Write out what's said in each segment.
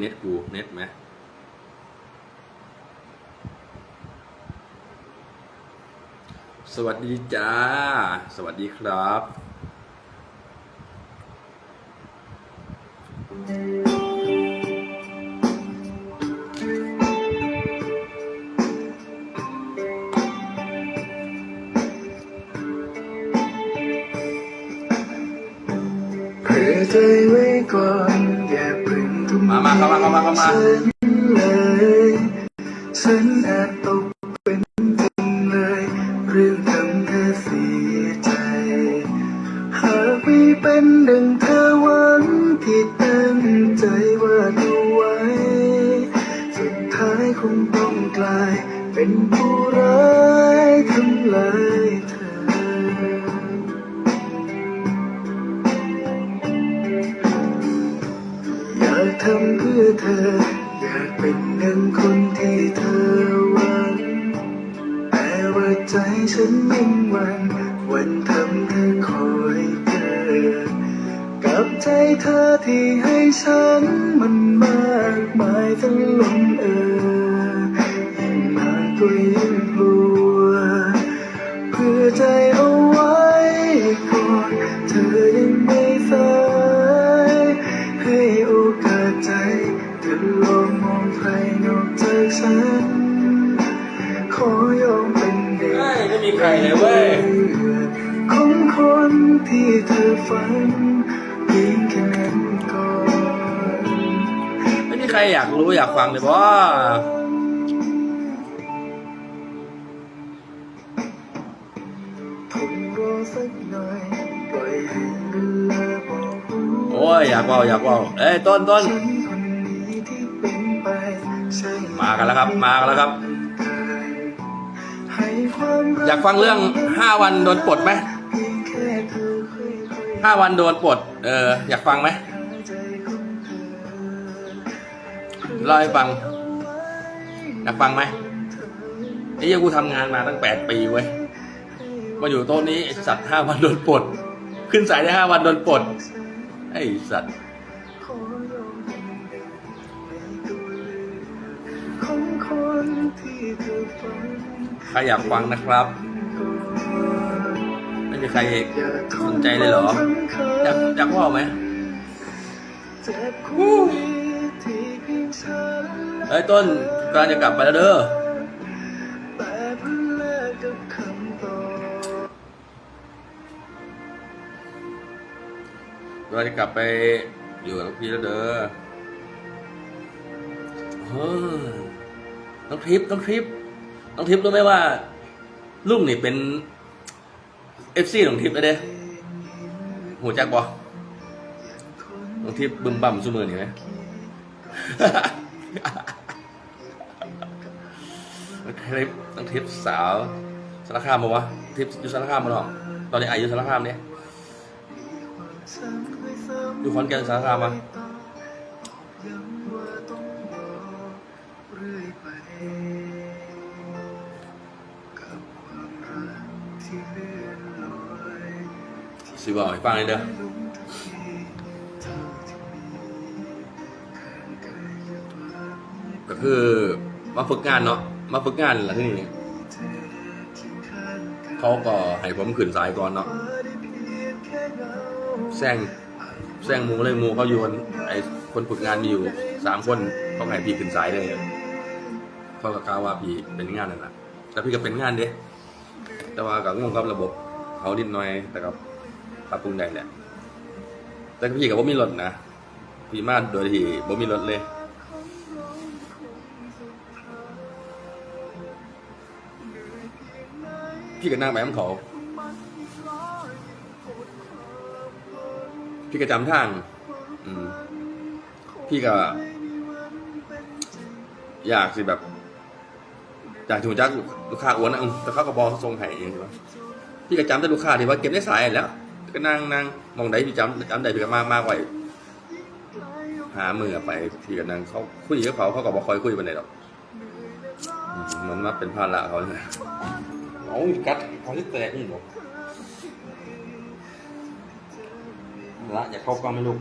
เน็ตกูเน็ตไหมสวัสดีจ้า สวัสดีครับ มา ฉันเลยฉันอบตก เธอที่ให้ฉันมันมากมายทั้งล้นเออยิ่ รอยากรู้อยากฟังเลยว่าทนราบอกรู้โอ้ย อยากเว่าอยากเว่าเอ้ย ต้นต้นมากันแล้วครับ มากันแล้วครับ อยากฟังเรื่องห้าวันโดนปลดไหมห้าวันโดนปลด เออ อยากฟังไหม เล่าให้ฟังอยากฟังไหมไอ้เหี้ยกูทำงานมาตั้งแปดปีเว้ยมาอยู่โต๊ะนี้ไอ้สัตว์ห้าวันโดนปลด ขึ้นสายได้ห้าวันโดนปลดไอ้สัตว์ใครอยากฟังนะครับ ไม่มีใครสนใจเลยเหรอ อยากอยากว่าไหมเจ็บคู่ที่ เพียงฉันเอ้ต้นกำลังจะกลับไปแล้วเด้อเพิ่งเลิกกับคำตอบกำลังจะกลับไปอยู่กับพี่แล้วเด้อเฮ้ยน้องทริปน้องทริปน้องทริปรู้ไหมว่าลุงนี่เป็นเอฟซีของทริปเลยเด้หัวจักบอน้องทริปบึมบั่มซุมือนี่ไหม น้องทริปน้องทิปสาวสารคามปะวะทิปอยู่สารคามมาหรอตอนนี้อายุสารคามเนี่ยอยู่ขอนแก่นสารคามมาสิบอกให้ฟังเลยเด้อ คือมาฝึกงานเนาะมาฝึกงานแหละที่นี่เขาก็ให้ผมขึ้นสายก่อนเนาะแซงแซงมูเลยมูเขาอยู่กันไอคนฝึกงานมีอยู่สามคนเขาให้พี่ขึ้นสายเลยเขาก็กล่าวว่าพี่เป็นงานนั่นแหละแต่พี่ก็เป็นงานเด้แต่ว่าก็งงกับระบบเขาดิดหน่อยแต่ก็ปรับปรุงได้แหละแต่พี่กับว่ามีรถนะพี่มาโดยที่บ่มีรถเลย พี่ก็นั่งไปน้ำเขา พี่ก็จำทางพี่ก็ อยากสิแบบ อยากถูกจักลูกค้าอ้วนนะอืมแต่เขาก็บอกทรงไห้เองใช่ไหมพี่ก็จำแต่ลูกค้าที่ว่าเก็บในสายแล้วก็นั่งนั่งมองได้พี่จำจำได้พี่ก็มากมากไว้หามือไปพี่ก็นั่งเขาคุยกับเขาเขาก็บอกคอยคุยไปไหนหรอกมเหมือนมาเป็นภาระเขาเนี่ย โอ้ยกัดเขาที่แตกนี่หรอกละอย่าเข้ากล้องไม่ลูก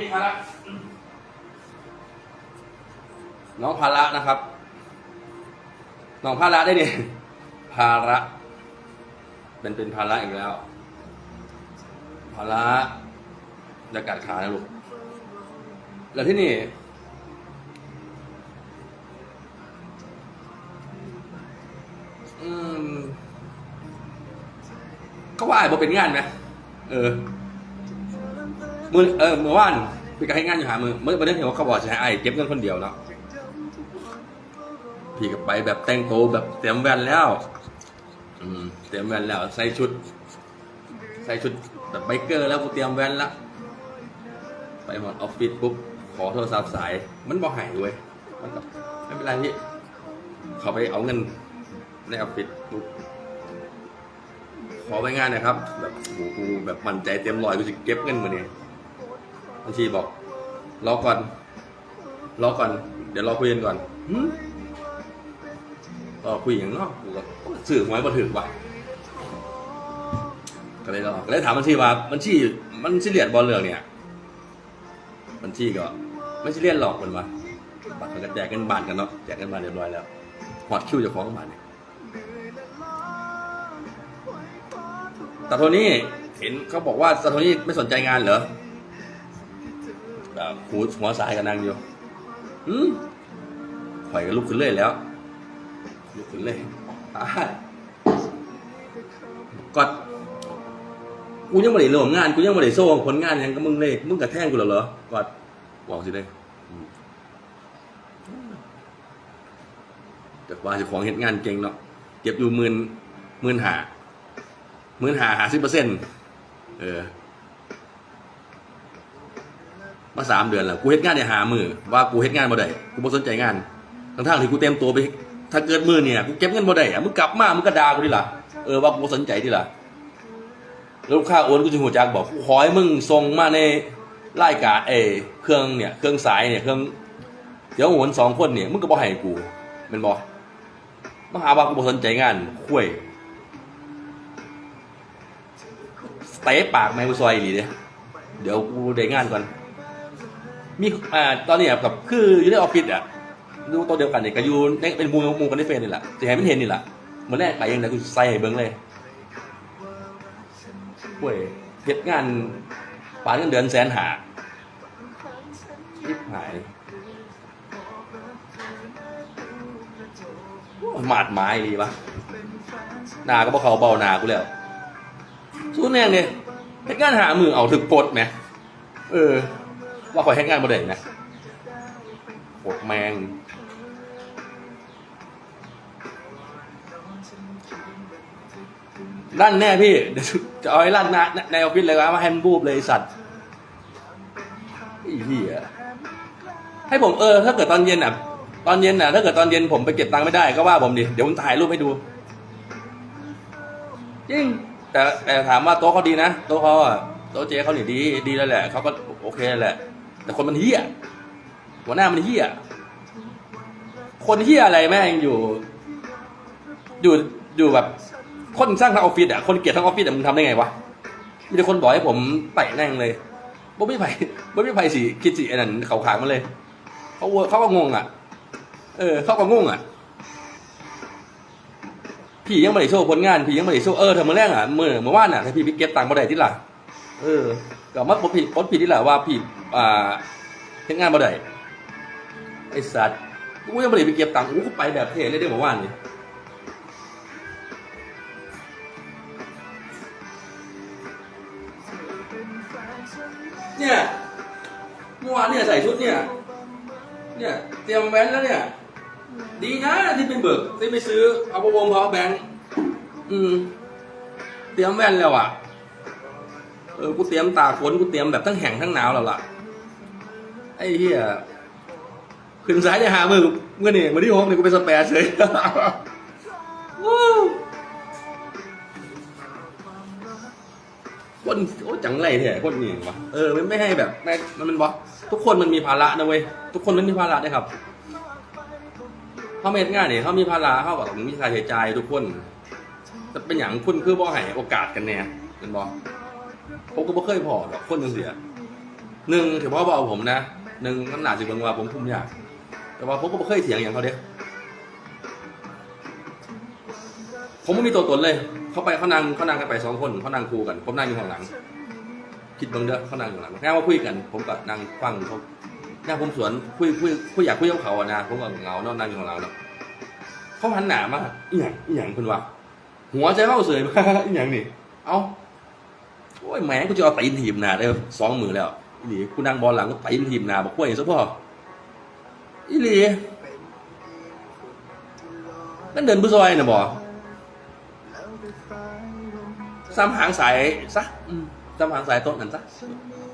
นี่ภาระน้องภาระนะครับ น้องภาระได้ดิภาระเป็นเป็นภาระอีกแล้ว ภาระจะกัดขานะลูก แล้วที่นี่ ก็ว่าไอ้บ่เป็นงานไหมเออมือเออเมื่อวานพี่ก็ให้งานอยู่หามือเมื่อวันนี้เห็นว่าเขาบอกจะให้ไอ้เก็บเงินคนเดียวเนาะพี่ก็ไปแบบแต่งตัวแบบเตรียมแว่นแล้ว อืมเตรียมแว่นแล้วใส่ชุด ใส่ชุดแบบไบเกอร์แล้วกูเตรียมแว่นละไปหมดออฟฟิศปุ๊บขอโทรศัพท์สายมันบอกหายเว้ยมันก็ไม่เป็นไรพี่เขาไปเอาเงินในออฟฟิศปุ๊บ ขอไปงานหนะครับ แบบโอ้โหกูแบบมั่นใจเต็มร้อยกูจะเก็บเงินมาเนี่ยบัญชีบอกรอก่อนรอก่อน เดี๋ยวรอคุยกันก่อนหึรอคุยอย่างเนาะกูก็สื่อหวยมาถึงว่ะก็เลยรอก็เลยถามบัญชีว่าบัญชีมันซีเรียสบอลเรื่องเนี่ยบัญชีก็ไม่ซีเรียสหรอกมันว่าบัตรเขาก็แจกเงินบานกันเนาะแจกเงินบานเรียบร้อยแล้วหอดคิวจะฟ้าของบานเนี่ย แตโทนี่เห็นเขาบอกว่าแตโทนี่ไม่สนใจงานเหรอแบบหูหัวสายกันนางอยู่อืมข่อยก็ลุกขึ้นเลยแล้ว ลุกขึ้นเลยตายกดกูยังไม่ได้เริ่มงาน กูยังไม่ได้โซ่ผลงานยังกับมึงเลย มึงกระแทงกูเหรอเหรอก็บอกสิเลยอืมแต่ว่าจะของเห็นงานเก่งเนาะ เก็บอยู่หมื่นหมื่นหา หมื่นหาหาสิบเปอร์เซ็นต์เออมาสามเดือนแล้วกูเฮ็ดงานได้หามือว่ากูเฮ็ดงานบ่ได้กูบ่สนใจงานทั้งทางที่กูเต็มตัวไป ถ้าเกิดมือเนี่ยกูเก็บเงินบ่ได้อะมึงกลับมามึงก็ด่ากูดิล่ะเออว่ากูบ่สนใจดิล่ะแล้วลูกค้าโอนกูจะหัวจักบอกขอให้มึงส่งมาในรายการเอเครื่องเนี่ยเครื่องสายเนี่ยเครื่องเดี๋ยวโอนสองคนเนี่ยมึงก็บอกให้กูเป็นบอกมาหาว่ากูบ่สนใจงานคุย เตะปากแมงกูซอยอีหลีเด้เดี๋ยวกูได้งานก่อน มีอ่าตอนนี้แบบคืออยู่ในออฟฟิศอะดูตัวเดียวกันเนี่ยก็อยู่ในเป็นมูมูกันในเฟซนี่แหละจะให้มันเห็นนี่แหละเหมือนแรกไปยังไงกูใส่ให้เบิ้งเลยป่วยเฮ็ดงานปานเงินเดือนแสนหาทิบหายหมาดไม้ดีปะหนาก็บอกเขาเบาหนากูแล้ว สู้แน่เนี่ยเฮ็ดงานหามือเอาถึกปลดไหมเออ ว่าคอยเฮ็ดงานบ่ได้นะปดแมงลั่นแน่พี่จะเอาไอ้ลั่นนะในออฟฟิศเลยว่าให้มันบูบเลยสัตว์ไอ้เหี้ยให้ผมเออถ้าเกิดตอนเย็นอะ ตอนเย็นอะถ้าเกิดตอนเย็นผมไปเก็บตังค์ไม่ได้ก็ว่าผมดิเดี๋ยวผมถ่ายรูปให้ดูจริง แต่แต่ถามว่าโต๊ะเขาดีนะโต๊ะเขาอะโต๊ะเจ๊เขาเนี่ยดีดีแล้วแหละเขาก็โอเคแหละ แต่คนมันเหี้ยหัวหน้ามันเหี้ยคนเหี้ยอะไรแม่งอยู่ อยู่อยู่แบบคนสร้างทั้งออฟฟิศอะคนเกลียดทั้งออฟฟิศอะมึงทำได้ไงวะมีแต่คนบอกให้ผมไต่แน่งเลยบ่ไม่ไผ่บ่ไม่ไผ่สิคิดสิไอ้นั่นเขาขางมาเลยเขาเวอร์เขาก็งงอะ เออเขาก็งงอะ พี่ยังไม่ได้โชว์ผลงานพี่ยังไม่ได้โชว์เออเธอมาแรกอะเมื่อเมื่อวานอะถ้พี่ไปเก็บตังค์บ่ได้ที่ล่ะเออก็มาปดผิดปดผิดที่ล่ะว่าพี่อ่าเฮ็ดงานบ่ได้ไอ้สัตว์กูยังไม่ได้ไปเก็บตังค์กูไปแบบเท่เลยเด้อเมื่อวานนี่เนี่ยเมื่อวานเนี่ยใส่ชุดเนี่ยเนี่ยเตรียมแว้นแล้วเนี่ย ดีนะที่ไปเบิกที่ไปซื้อเอาประวงพาแบงค์อืม เตรียมแว่นแล้วอะ เออกูเตรียมตาฝนกูเตรียมแบบทั้งแห้งทั้งหนาวแล้วล่ะ ไอ้เหี้ยขึ้นสายจะหามือเมื่อนี่มือที่หกนี่กูเป็นสเปรเฉยวู้คนโอ้จังไรแท้คนนี่วะเออมันไม่ให้แบบม่มันมันบอกทุกคนมันมีภาระนะเว้ยทุกคนมันมีภาระได้ครับ เขาเม็ดง่ายเนี่ยเขามีภาระเขาแบบมีค่าใช้จ่ายทุกคนแต่เป็นอย่างคุณคือบ่ให้โอกาสกันแน่เป็นบอผมก็บ่เคยพอหรอกคนจังเสียหนึ่งถือว่าบอกผมนะหนึ่งมันหนาสิเบิงว่าผมคุมยากแต่ว่าผมก็บ่เคยเถียงอย่างเขาเด้ผมไม่มีตัวตนเลย เขาไปเขานั่งเขานั่งกันไปสองคนเขานั่งคู่กัน ผมนั่งอยู่ข้างหลัง คิดเบิ่งเด้อเขานั่งอยู่หลังแง่ว่าคุยกัน ผมก็นั่งฟังเขา แง่ผมสวนคุยคุยคุยอยากคุยกับเขาอะนะผมก็เหงาเนาะนั่งอยู่ข้างหลังเนาะเขาหันหนามาอีหยังอีหยังคุณวะหัวใจเข้าเสยมาอีหยังนี่ เอ้าโอ้ยแหมกูจะเอาตีนทีมหนาได้สองมือแล้วอีหลีกูนั่งบอลหลังก็ตีนทีมหนาบอกกล้วยซะพ่ออีหลีนั่นเดินบุซอยนะบอซ้ำหางสายซะซ้ำหางสายต้นนั่นซะ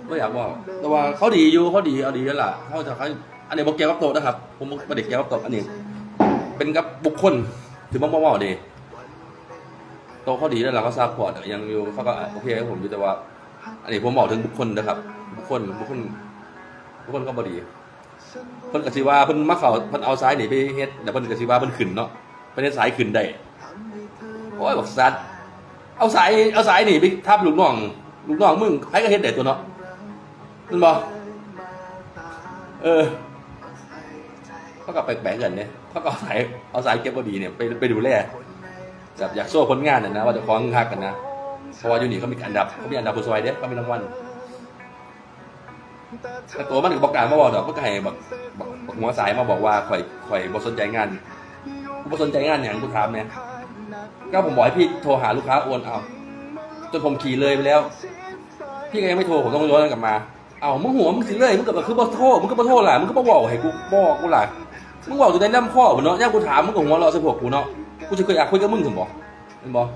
ไม่อยากบอก แต่ว่าเขาดีอยู่เขาดีเอาดีแล้วล่ะเขาจะเขาอันนี้บอกเกี่ยวกับโตนะครับ ผมไม่ได้เกี่ยวกับโตอันนี้ เป็นกับบุคคลถือว่าว่าดีโตเขาดีแล้วเราก็ซัพพอร์ตยังอยู่เขาก็โอเคให้ผมอยู่แต่ว่า อันนี้ผมบอกถึงบุคคลนะครับ บุคคลบุคคลบุคคลก็บดีเพิ่นกสิว่าเพิ่นมาเขาเพิ่นเอาซ้ายหนีไปเฮ็ดแต่เพิ่นกสิว่าเพิ่นขึ้นเนาะเพิ่นเฮ็ดซ้ายขึ้นได้โอ้ยบอกซัดเอาสายเอาสายหนีไปทับลูกน้องลูกน้องมึงใครก็เฮ็ดได้ตัวเนาะ มันบอกเออเขาก็แปลกๆกันเนี่ยเขาก็เอาสายเอาสายเก็บบอดีเนี่ยไปไปดูแลแบบอยากโซ่ผลงานน่ะนะว่าจะคล้องคักกันนะเพราะว่ายู่นี่เขามีอันดับเขามีอันดับผู้ซอยเด้เขามีรางวัลแต่ตัวมันก็บอกการมาบอกดอกก็ให้บอกบอกหัวสายมาบอกว่าข่อยข่อยบ่สนใจงานบ่สนใจงานอย่างกูถามเนี่ยก็ผมบอกให้พี่โทรหาลูกค้าโอนเอาจนผมขี่เลยไปแล้ว พี่ก็ยังไม่โทรผมต้องย้อนกลับมา เอามึงหัวมึงสิเลยมึงก็แบบคือบ่โทรมึงก็บ่โทรล่ะมึงก็บ่บอกให้กูบอกกูล่ะมึงบอกอยู่ในน้ำข้อผมเนาะย่างกูถามมึงก็หัวเราะใส่พวกกูเนาะกูจะเคยอยากคุยกับมึงถึงบอกมึงบอก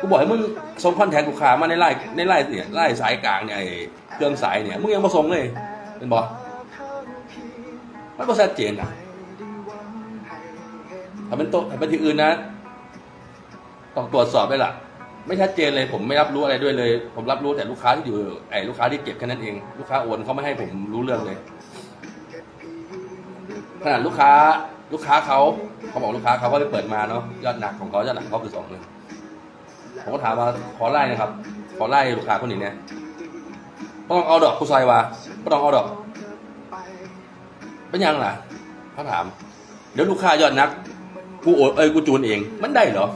กูบอกให้มึงส่งคอนแทคลูกค้ามาในไลน์ในไลน์เนี่ยไลน์สายกลางเนี่ยไอ้เครื่องสายเนี่ยมึงยังมาส่งเลยเป็นบอกมันก็ชัดเจนอะถ้าเป็นโต๊ะถ้าเป็นที่อื่นนะต้องตรวจสอบได้ล่ะ ไม่ชัดเจนเลยผมไม่รับรู้อะไรด้วยเลย ผมรับรู้แต่ลูกค้าที่อยู่ไอ้ลูกค้าที่เก็บแค่นั้นเอง ลูกค้าโอนเขาไม่ให้ผมรู้เรื่องเลยขนาดลูกค้าลูกค้าเขาเขาบอกลูกค้าเขาก็ได้เปิดมาเนาะยอดหนักของเขายอดหนักเขาคือสองหนึ่งผมก็ถามว่าขอไล่นะครับ ขอไล่ลูกค้าคนนี้เนี่ยก็ต้องเอาดอกกูซอยว่าก็ต้องเอาดอกเป็นยังล่ะเขาถาม เดี๋ยวลูกค้ายอดนักกูโอนเอ้ยกูจูนเอง มันได้เหรอ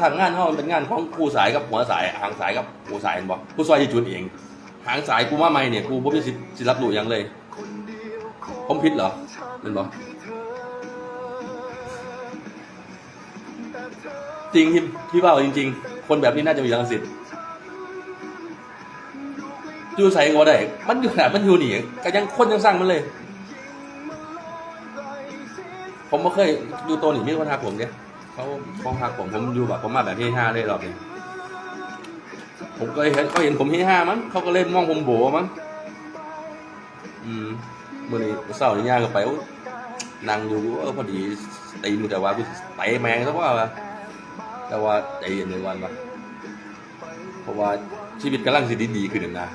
ทางทางงานเขามันเป็นงานของกูสายกับหัวสายหางสายกับหัวสายเห็นบอกกูซอยจะจูนเอง หางสายกูมาไม่เนี่ยกูบ่มีสิทธิ์สิรับรู้หยังเลย ผมผิดเหรอเป็นบอกจริงที่พี่ว่าจริง ๆ คนแบบนี้น่าจะมีรังสิตอยู่ใส่ก็ได้ มันอยู่ขนมันอยู่หนีก็ยังคนยังสร้างมันเลย ผมไม่เคยดูตัวหนีมีคนทักผมเนี่ย เขาเขาทักผมผมอยู่แบบผมมาแบบที่ห้าได้รอบนี้ผมก็เห็นเขาเห็นผมที่ห้ามั้งเขาก็เล่นมองผมโบมั้งอืมมื่อนี้เศร้านี่ยากันไปโอ้นั่งอยู่เออพอดีตีมือแต่ว่ากูเตแมงซะว่าแต่ว่าใจเย็นในวันวะเพราะว่าชีวิตกำลังสิดีๆขึ้นนะ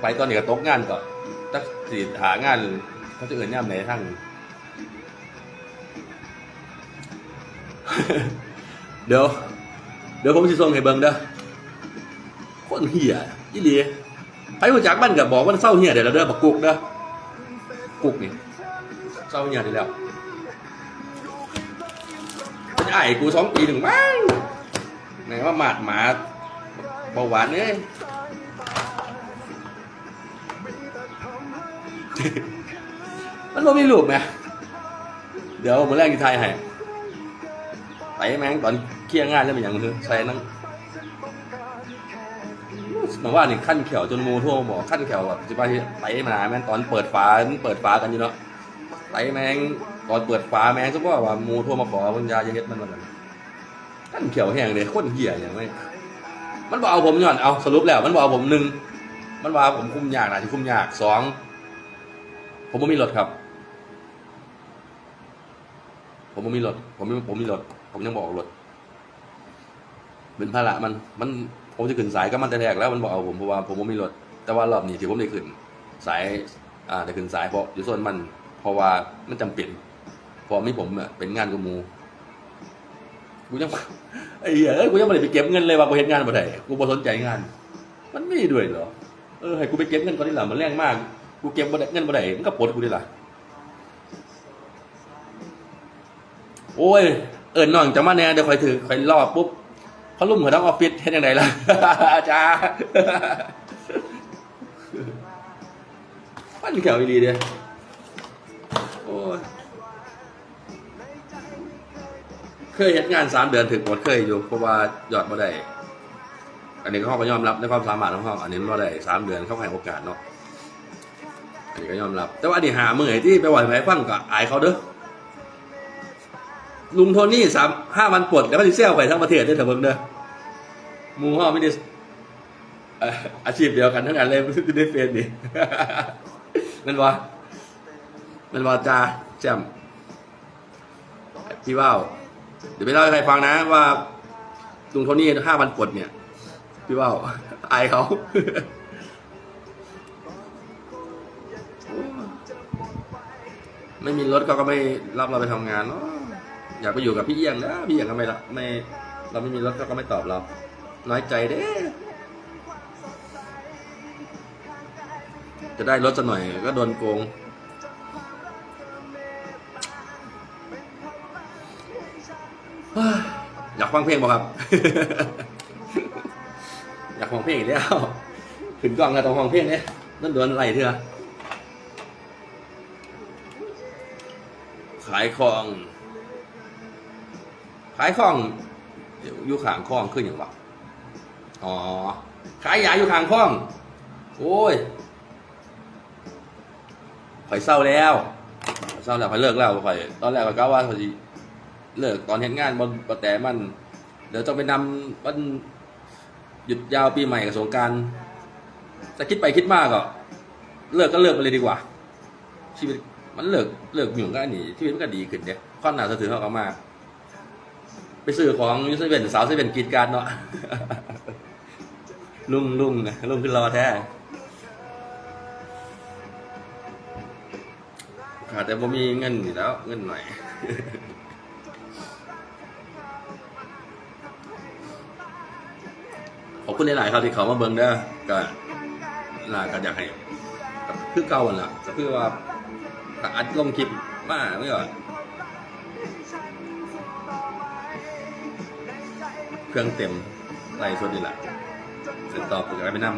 ไปตอนนี้ก็ตกงานก็ตักสิหางานเขาจะเอื่นย่ำไหนทั้ง เดี๋ยว เดี๋ยวผมสิส่งให้เบิ่งเด้อคนเหี้ยอีหลีไปหัวจักบ้านกับบอกว่าเศร้าเหี้ยเดี๋ยวเราเด้อบักกุกเด้อกุกนี่เศร้าเหี้ยได้แล้วเป็นไอ้กูสองปีหนึ่งมั้งไหนว่าหมาดหมาเบาหวานเนี่ยมันบ่มีรูปไหมเดี๋ยวมือแรกที่ไทยให้ แม่งตอนเคลียร์งานแล้วเป็นอย่างคือใส่นั่งหมายว่านี่ขั้นเขียวจนมูทั่วบอกขั้นเขียวแบบจิบไปไปมาแม่งตอนเปิดฝาเปิดฝากันอยู่เนาะไปแม่งตอนเปิดฝาแม่งก็ว่าว่ามูทั่วมาขอวิญญาจะเฮ็ดมันมันขั้นเขียวแห้งเลยคตรเหี้ยอย่างไม่มันบอกเอาผมย้อนเอาสรุปแล้ว มันบอกเอาผมหนึ่งมันว่าผมคุมยากนะที่คุมยากสองผมไม่มีรถครับ ผมไม่มีรถผมไม่ผมมีรถ ผมยังบอกรถเป็นภาระมัน มันผมจะขึ้นสายก็มันแต่แรกแล้วมันบอกเอาผมเพราะว่าผมไม่มีรถ แต่ว่ารอบนี้ที่ผมได้ขึ้น สาย อ่าได้ขึ้นสายเพราะอยู่ส่วนมัน เพราะว่ามันจำเป็นพราะไม่ผมเป็นงานกับหมูกูยังไอ้เหี้ยเอ้กูยังไม่ได้ไปเก็บเงินเลยว่ากูเห็นงานบ่ได้กูบ่สนใจงาน มันไม่ด้วยเหรอเออให้กูไปเก็บเงินก่อนดีหล่ะมันแรงมากกูเก็บบ่ได้เงินบ่ได้มันก็ปลดกูดีล่ะโอ้ย เอิญน้องจะมาแน่เดี๋ยวคอยถือคอยรอปุ๊บเขาลุ่มหัวทั้งออฟฟิศเฮ็ดยังไงล่ะจ้าปั้นแขวอีหลีเด้โอ้ยเคยเฮ็ดงานสามเดือนถึงหมดเคยอยู่เพราะว่ายอดบ่ได้ อันนี้เขาก็ยอมรับในความสามารถของเขาอันนี้บ่ได้สามเดือนเขาให้โอกาสเนาะอันนี้ก็ยอมรับ แต่ว่าอันนี้หาเมื่อยที่ไปไหวไปฟังก็อายเขาเด้อ ลุงโทนี่สามห้าวันปลดแล้วก็ดิเซลไปทั้งประเทศด้วยเถอะเบิ่งเด้อมูห่อไม่ได้อาชีพเดียวกันทั้งนั้นเลยไม่ได้เฟซดิมันว่ามันว่าจาแจ่มพี่ว่าวเดี๋ยวไปเล่าให้ใครฟังนะว่าลุงโทนี่ห้าวันปลดเนี่ย พี่ว่าวอายเขาไม่มีรถเขาก็ไม่รับเราไปทำงานเนาะ อยากไปอยู่กับพี่เอี้ยงนะพี่เอี้ยงทำไมล่ะไม่เราไม่มีรถเขาก็ไม่ตอบเรา น้อยใจเด้จะได้รถสักหน่อยก็โดนโกง อยากฟังเพลงบ่ครับ อยากฟังเพลงอีกแล้วขึ้นกล้องแล้วต้องฟังเพลงเนี่ยนั่นโดนอะไรเถอะขายของ ขายของอยู่ข้างคลองขึ้นอย่างวะอ๋อ ขายยาอยู่ข้างคลอง โอ้ยข่อยเศร้าแล้วเศร้าแล้วข่อยเลิกแล้วข่อยตอนแรกข่อยก็ว่าข่อยเลิกตอนเห็นงานบนประแต่มัน เดี๋ยวต้องไปนำวันหยุดยาวปีใหม่กับสงการแต่คิดไปคิดมากก็ เลิกก็เลิกไปเลยดีกว่า ชีวิตมันเลิกเลิกอยู่ก็อันนี้ชีวิตมันก็ดีขึ้นเนี่ยความหนาสะถือเขาก็มาก ไปซื้อของยูเซเว่นสาวเซเว่นกีดการเนาะลุงลุงนะลุงขึ้นรอแท้ขาดแต่ผมมีเงินอยู่แล้ว เงินหน่อยขอบคุณหลายๆครับที่เขามาเบิ่งเด้อก็ลาก็อยากให้คือเก่าหั่นล่ะก็คือว่าถ้าอัดลงคลิปมาไม่ก่อน เครื่องเต็มไล่สดนี่แหละเสร็จตอบถึงอะไรไปนำ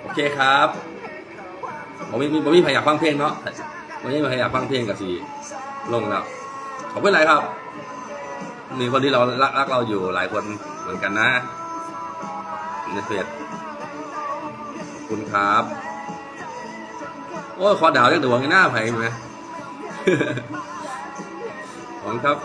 โอเคครับผมมีผมมีใครอยากฟังเพลงเนาะวันนี้มีใครอยากฟังเพลงกับสีลงแล้วขอบคุณหลายครับ มีคนที่เรารักรักเราอยู่หลายคนเหมือนกันนะในเฟซคุณครับ โอ้ยขอดาวเรียกดวงหน้าไผ่ไหมขอบคุณครับ